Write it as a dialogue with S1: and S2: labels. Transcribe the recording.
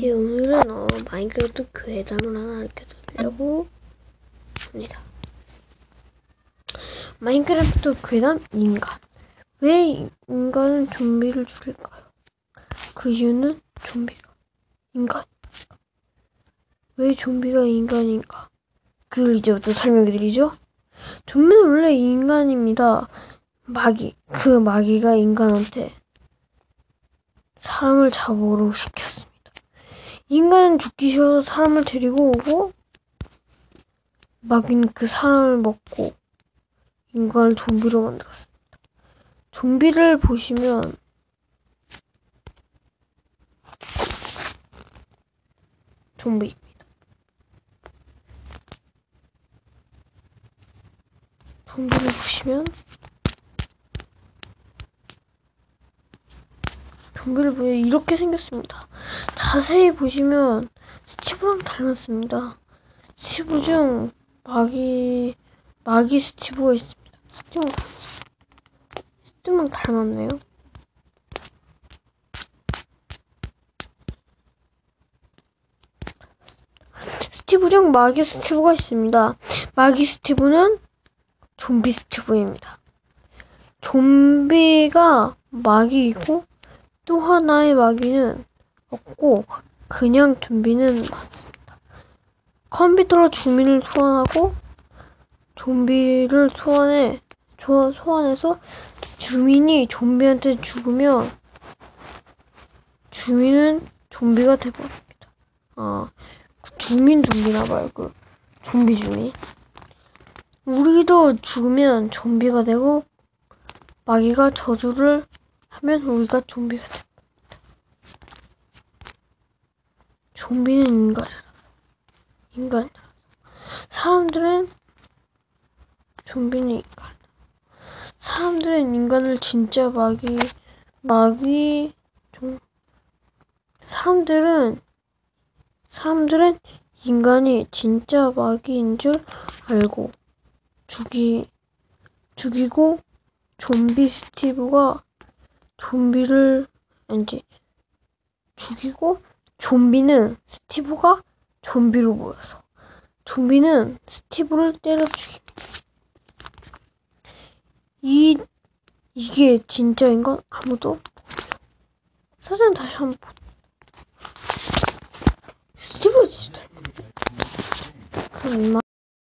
S1: 예, 오늘은 어, 마인크래프트 괴담을 하나 알려드리려고 합니다. 마인크래프트 괴담 인간. 왜 인간은 좀비를 죽일까요? 그 이유는 좀비가 인간. 왜 좀비가 인간인가? 그걸 이제부터 설명해드리죠. 좀비는 원래 인간입니다. 마귀. 그 마귀가 인간한테 사람을 잡으러 시켰습니다. 인간은 죽기 싫어서 사람을 데리고 오고 마귀는 그 사람을 먹고 인간을 좀비로 만들었습니다. 좀비를 보시면 좀비입니다. 좀비를 보시면 좀비를 보면 이렇게 생겼습니다. 자세히 보시면 스티브랑 닮았습니다. 스티브 중 마기 마기 스티브가 있습니다. 스티브 스티브랑 닮았네요. 스티브 중 마기 스티브가 있습니다. 마기 스티브는 좀비 스티브입니다. 좀비가 마기이고 또 하나의 마귀는 없고 그냥 좀비는 맞습니다. 컴퓨터로 주민을 소환하고 좀비를 소환해 소환해서 주민이 좀비한테 죽으면 주민은 좀비가 돼버립니다. 아, 그 주민 좀비나 봐요. 그 좀비 주민. 우리도 죽으면 좀비가 되고 마귀가 저주를 하면 우리가 좀비가 됩니다. 좀비는 인간이라서. 인간이라서. 사람들은 좀비는 인간. 사람들은 인간을 진짜 마귀, 마귀, 좀, 사람들은, 사람들은 인간이 진짜 마귀인 줄 알고 죽이, 죽이고 좀비 스티브가 좀비를 아니지 죽이고 좀비는 스티브가 좀비로 보여서 좀비는 스티브를 때려 죽입니다. 이 이게 진짜인 건 아무도 모르죠. 사진 다시 한번 보. 스티브 진짜 닮았네. 그럼.